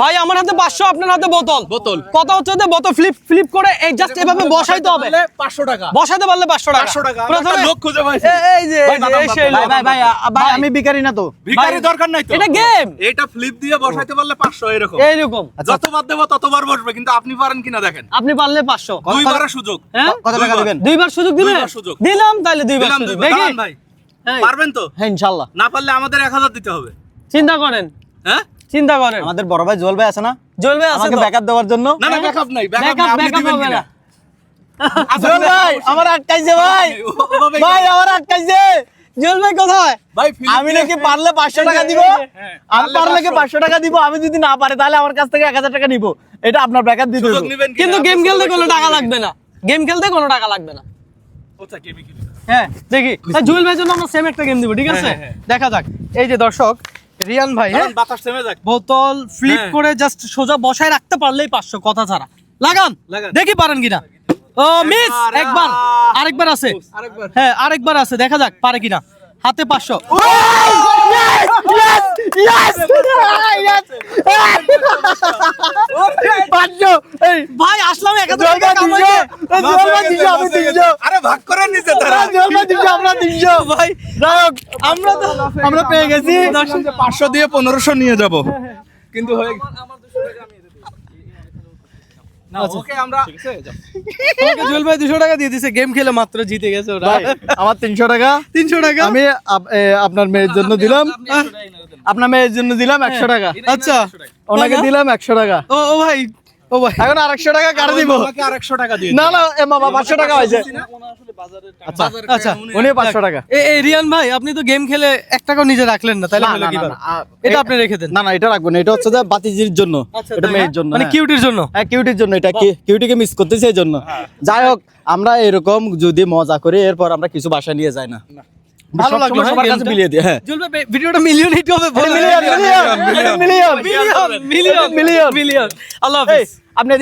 ভাই আমার হাতে পাঁচশো আপনার হাতে বোতল। বোতল। কথা হচ্ছে যে বোতল ফ্লিপ ফ্লিপ করে এই জাস্ট এভাবে বসাইতে হবে। পাঁচশো টাকা। বসাইতে পারলে পাঁচশো টাকা। পাঁচশো টাকা। প্রথমে লোক খুঁজে পাইছি। এই যে ভাই। ভাই ভাই ভাই আমি বিকারি না তো। ভিখারি দরকার নাই তো। এটা গেম এটা ফ্লিপ দিয়ে বসাইতে পারলে পাঁচশো এরকম। এইরকম। যতবার দেবো ততবার বসবে কিন্তু আপনি পারেন কিনা দেখেন। আপনি পারলে পাঁচশো। দুইবারের সুযোগ। হ্যাঁ? কত টাকা দুইবার। দিবেন? দুইবার সুযোগ দিলে? দুইবার সুযোগ। দিলাম তাহলে দুইবার দিলাম সুযোগ। দুইবার। দেখি। ভাই। পারবেন তো? হ্যাঁ ইনশাল্লাহ। না পারলে আমাদের এক হাজার দিতে হবে। চিন্তা করেন। হ্যাঁ? চিন্তা করেন। আমাদের বড় ভাই জুয়েল ভাই আছে না? জ্বলবে আছে আমাকে ব্যাকআপ দেওয়ার জন্য? না না ব্যাকআপ নাই ব্যাকআপ আপনি দিবেন না। আচ্ছা, জুয়েল ভাই আমার আটকাইছে ভাই। ভাই আমার আটকাইছে। জুয়েল ভাই কোথায়? ভাই আমি নাকি পারলে পাঁচশো টাকা দিব? হ্যাঁ, আমি পারলে কি পাঁচশো। টাকা দিব? আমি যদি না পারে তাহলে আমার কাছ থেকে এক হাজার টাকা নিব। এটা আপনার ব্যাকআপ দিতে সুযোগ হবে। কিন্তু গেম খেলতে কোনো টাকা লাগবে না। গেম খেলতে কোনো টাকা লাগবে না। কোথা গেমই খেলি। হ্যাঁ দেখি। জুয়েল ভাইয়ের জন্য আমরা সেম একটা গেম দিব ঠিক আছে? হ্যাঁ, হ্যাঁ, দেখা যাক। এই যে দর্শক রিয়ান ভাই হ্যাঁ? বাতাস থেমে যাক। বোতল ফ্লিপ হ্যাঁ। করে জাস্ট সোজা বসায় রাখতে পারলেই পাঁচশো কথা ছাড়া। লাগান। দেখি পারেন কিনা। ও মিস একবার, আরেকবার আছে। আরেকবার। হ্যাঁ আরেকবার আছে। দেখা যাক পারে কিনা। হাতে পাঁচশো। পাঁচশো এই ভাই আসলাম এক আরে ভাগ করে নিচে তারা আমরা তিনশো ভাই আমরা তো আমরা পেয়ে গেছি। পাঁচশো দিয়ে পনেরোশো নিয়ে যাব। কিন্তু হয়ে না ওকে আমরা তোমাকে জুয়েল ভাই দুশো টাকা দিয়ে দিছে। গেম খেলে মাত্র জিতে গেছে আমার তিনশো টাকা। তিনশো টাকা? আমি আপনার মেয়ের জন্য দিলাম। আপনার মেয়ের জন্য দিলাম একশো টাকা। আচ্ছা। ওনাকে দিলাম একশো টাকা। ও ও ভাই ও ভাই। এখন আরেকশো টাকা কাটে দিব? আরেকশো টাকা দিয়ে না না এ মামা পাঁচশো টাকা হয়েছে। আচ্ছা আচ্ছা উনি পাঁচশো টাকা। এ এ রিয়ান ভাই আপনি তো গেম খেলে এক টাকাও নিজে রাখলেন না তাহলে না, হলো না, না, কীভাবে? না, আ- এটা আপনি রেখে দেন। না না এটা রাখব না এটা হচ্ছে যে বাতিজির জন্য আচ্ছা, এটা মেয়ের জন্য মানে হ্যাঁ। কিউটির জন্য? হ্যাঁ কিউটির জন্য এটা কি কিউটিকে মিস করতেছি এই জন্য। যাই হোক আমরা এরকম যদি মজা করি এরপর আমরা কিছু বাসা নিয়ে যাই না। ভালো লাগল হ্যাঁ, সবার কাছে গেমটা? বিলিয়ে দিই হ্যাঁ। জুলবে ভিডিওটা মিলিয়ন হিট হবে million million million million million million million. আল্লাহ হাফেজ। আপনি